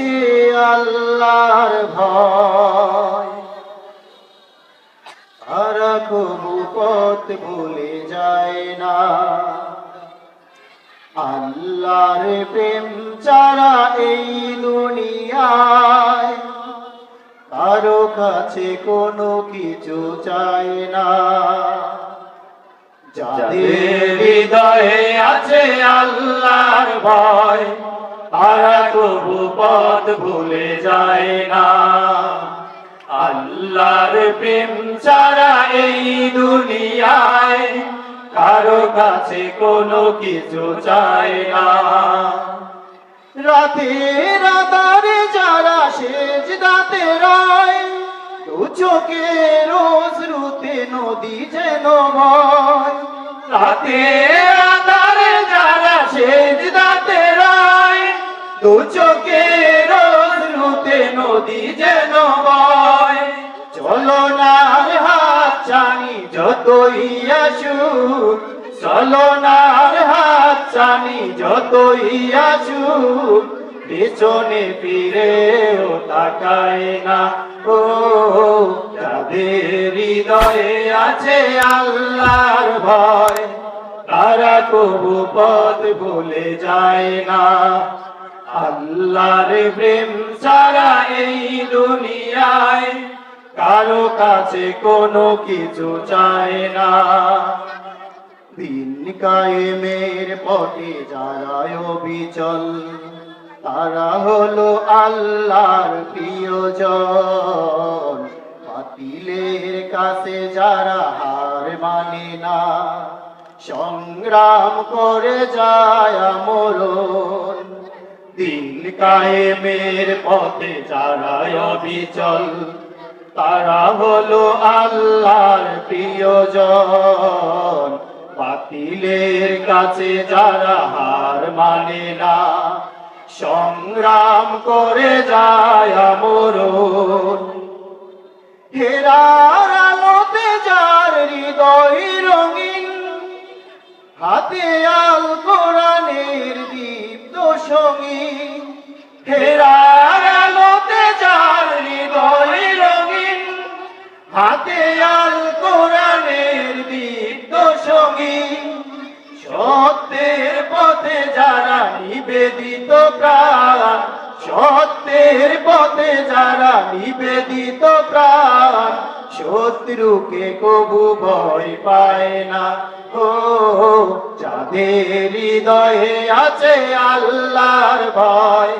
আছে আল্লাহর ভয়। তারা পথ ভুলে যায় না। আল্লাহর প্রেম ছাড়া এই দুনিয়ায় কারও কাছে কোনো কিছু চায় না। যাদের হৃদয়ে আছে আল্লাহর ভয় তারা তবু পথ ভুলে যায় না। আল্লাহর প্রেম ছাড়া এই দুনিয়ায় কারও কাছে কোনো কিছু চায় না। রাতে রাতারে যারা শেষ দাতে রায় চোখে রোজ রুতে নদী যেন রাতে যতই আসুক চলো না হাত জানি যতই আসুক, পেছনে ফিরেও তাকায় না। ও, যাদের হৃদয়ে আছে আল্লাহর ভয়, তারা কবু পথ ভুলে যায় না। আল্লাহর প্রেম ছাড়া এই দুনিয়ায় কারও কাছে কোনো কিছু চায় না। দিন কায়েমের পথে যারা অবিচল, তারা হলো আল্লাহর প্রিয়জন। বাতিলের কাছে যারা হার মানে না, সংগ্রাম করে যায় মরণ দিন কায়েমের পথে যারা অবিচল তারা হলো আল্লাহর প্রিয়জন। বাতিলের কাছে যারা হার মানে না, সংগ্রাম করে যায় মরণ হেরার আলোতে যার হৃদয় রঙিন, হাতে আল কোরআনের দীপ্ত সঙ্গী। হেরার হাতে আল কোরআনের দীপ্ত সঙ্গী। সত্যের পথে যারা নিবেদিত প্রাণ, সত্যের পথে যারা নিবেদিত প্রাণ, শত্রুকে কবু ভয় পায় না। ও, যাদের হৃদয়ে আছে আল্লাহর ভয়,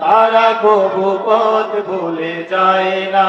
তারা কবু পথ ভুলে যায় না।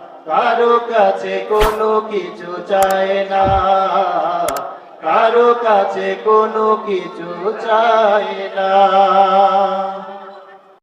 কারও কাছে কোনো কিছু চায় না। কারও কাছে কোনো কিছু চায় না।